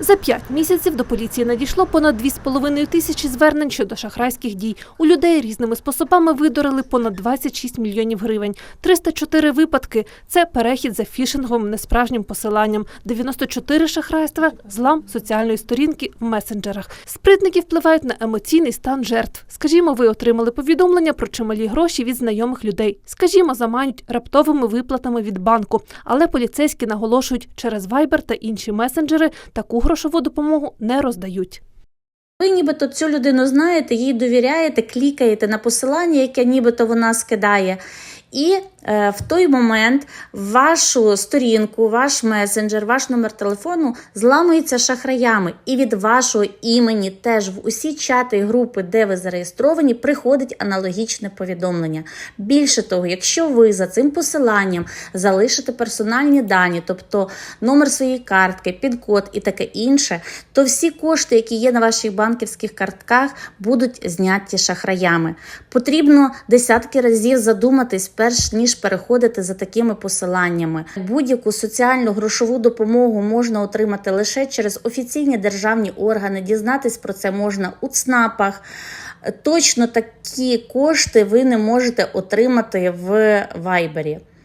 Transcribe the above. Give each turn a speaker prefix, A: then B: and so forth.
A: За п'ять місяців до поліції надійшло понад 2,5 тисячі звернень щодо шахрайських дій. У людей різними способами видорили понад 26 мільйонів гривень. 304 випадки – це перехід за фішинговим несправжнім посиланням. 94 шахрайства – злам соціальної сторінки в месенджерах. Спритники впливають на емоційний стан жертв. Скажімо, ви отримали повідомлення про чималі гроші від знайомих людей. Скажімо, заманють раптовими виплатами від банку. Але поліцейські наголошують, через Viber та інші месенджери таку грошову допомогу не роздають.
B: Ви нібито цю людину знаєте, їй довіряєте, клікаєте на посилання, яке нібито вона скидає. І е, в той момент вашу сторінку, ваш месенджер, ваш номер телефону зламується шахраями. І від вашого імені теж в усі чати і групи, де ви зареєстровані, приходить аналогічне повідомлення. Більше того, якщо ви за цим посиланням залишите персональні дані, тобто номер своєї картки, пін-код і таке інше, то всі кошти, які є на ваших банківських картках, будуть зняті шахраями. Потрібно десятки разів задуматись, перш ніж переходити за такими посиланнями. Будь-яку соціальну грошову допомогу можна отримати лише через офіційні державні органи. Дізнатись про це можна у ЦНАПах. Точно такі кошти ви не можете отримати в Вайбері.